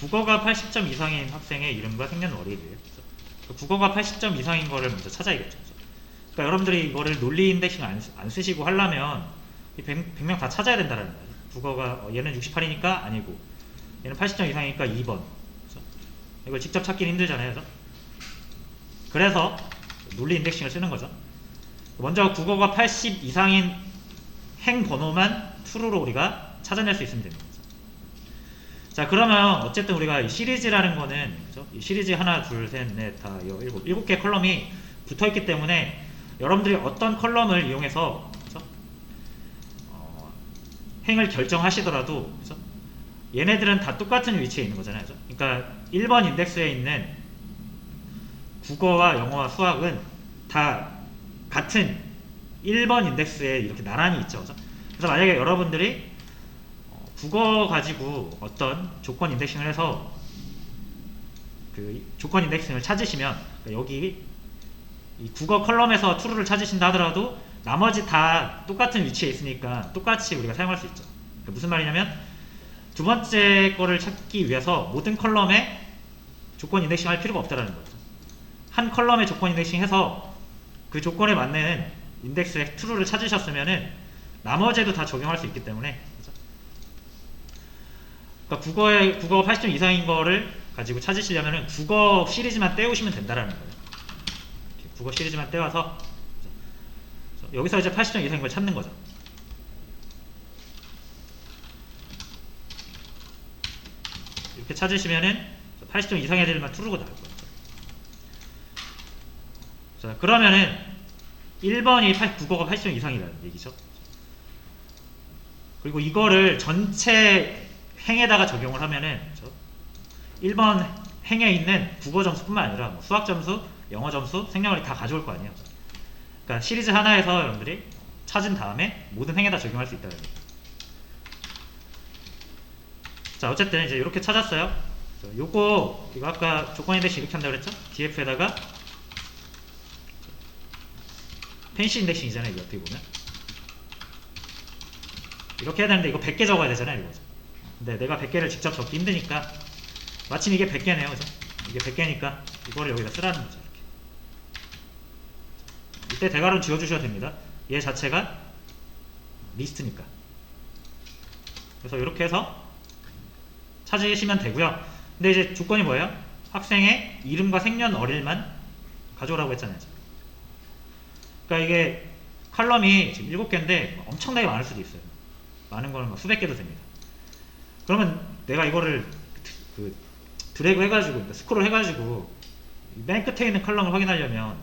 국어가 80점 이상인 학생의 이름과 생년월일이에요. 그 국어가 80점 이상인 거를 먼저 찾아야겠죠. 그러니까 여러분들이 이거를 논리 인덱싱 안, 쓰- 안 쓰시고 하려면 이 100, 명다 찾아야 된다는 거예요. 국어가 어, 얘는 68이니까 아니고 얘는 80점 이상이니까 2번. 그래서 이걸 직접 찾기는 힘들잖아요. 그래서 그래서 논리 인덱싱을 쓰는 거죠. 먼저 국어가 80 이상인 행 번호만 true로 우리가 찾아낼 수 있으면 거죠. 자 그러면 어쨌든 우리가 이 시리즈라는 거는 그죠? 이 시리즈 하나 둘 셋 넷 다 일곱 일곱 개 컬럼이 붙어 있기 때문에 여러분들이 어떤 컬럼을 이용해서 그죠? 어, 행을 결정하시더라도 그죠? 얘네들은 다 똑같은 위치에 있는 거잖아요. 그죠? 그러니까 1번 인덱스에 있는 국어와 영어와 수학은 다 같은 1번 인덱스에 이렇게 나란히 있죠. 그죠? 그래서 만약에 여러분들이 어, 국어 가지고 어떤 조건 인덱싱을 해서 그 조건 인덱싱을 찾으시면 여기 이 국어 컬럼에서 true를 찾으신다 하더라도 나머지 다 똑같은 위치에 있으니까 똑같이 우리가 사용할 수 있죠. 그러니까 무슨 말이냐면 두 번째 거를 찾기 위해서 모든 컬럼에 조건 인덱싱 할 필요가 없다라는 거죠. 한 컬럼에 조건 인덱싱 해서 그 조건에 맞는 인덱스의 true를 찾으셨으면은 나머지에도 다 적용할 수 있기 때문에 그러니까 국어에 국어 80점 이상인 거를 가지고 찾으시려면은 국어 시리즈만 떼우시면 된다라는 거예요. 국어 시리즈만 떼와서 여기서 이제 80점 이상인 걸 찾는 거죠. 이렇게 찾으시면은 80점 이상의 애들만 true가 나올 거예요. 자, 그러면은 1번이 8, 국어가 80점 이상이라는 얘기죠. 그리고 이거를 전체 행에다가 적용을 하면은 그죠? 1번 행에 있는 국어 점수뿐만 아니라 뭐 수학 점수, 영어 점수, 생년월일 다 가져올 거 아니에요. 그러니까 시리즈 하나에서 여러분들이 찾은 다음에 모든 행에다 적용할 수 있다는 거예요. 자, 어쨌든 이제 이렇게 찾았어요. 요거 이거 아까 조건 인덱스 이렇게 한다고 그랬죠? df에다가 펜시 인덱싱이잖아요. 이거 어떻게 보면 이렇게 해야 되는데 이거 100개 적어야 되잖아요. 이거. 근데 내가 100개를 직접 적기 힘드니까 마침 이게 100개네요. 그죠? 이게 100개니까 이거를 여기다 쓰라는 거죠. 이렇게. 이때 대괄호 지워주셔도 됩니다. 얘 자체가 리스트니까. 그래서 이렇게 해서 찾으시면 되고요. 근데 이제 조건이 뭐예요? 학생의 이름과 생년월일만 가져오라고 했잖아요. 그러니까 이게 칼럼이 지금 7개인데 엄청나게 많을 수도 있어요. 많은 거는 막 수백 개도 됩니다. 그러면 내가 이거를 그 드래그 해가지고 그러니까 스크롤 해가지고 맨 끝에 있는 컬럼을 확인하려면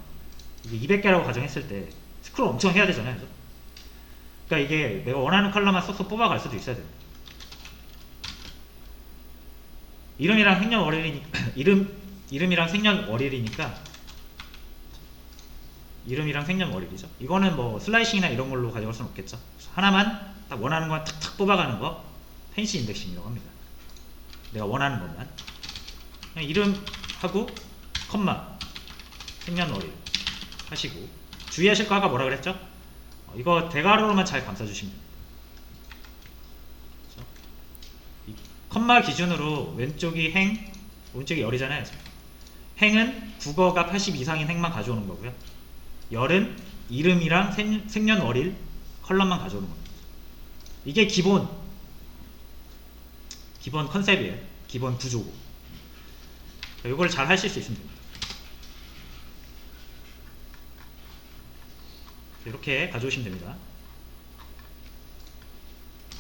이게 200개라고 가정했을 때 스크롤 엄청 해야 되잖아요. 그죠? 그러니까 이게 내가 원하는 컬럼만 쏙쏙 뽑아갈 수도 있어야 됩니다. 이름이랑 생년 월일이 이름 이름이랑 생년 월일이니까 이름이랑 생년 월일이죠. 이거는 뭐 슬라이싱이나 이런 걸로 가져갈 수는 없겠죠. 하나만 딱 원하는 거 탁탁 뽑아가는 거 펜시 인덱싱이라고 합니다. 내가 원하는 것만 그냥 이름하고 컴마 생년월일 하시고 주의하실 거 아까 뭐라 그랬죠? 어, 이거 대괄호로만 잘 감싸주시면 됩니다. 그렇죠? 이 컴마 기준으로 왼쪽이 행, 오른쪽이 열이잖아요. 행은 국어가 80 이상인 행만 가져오는 거고요. 열은 이름이랑 생, 생년월일 컬럼만 가져오는 겁니다. 이게 기본 기본 컨셉이에요. 기본 구조고. 이걸 잘 하실 수 있으면 됩니다. 이렇게 가져오시면 됩니다.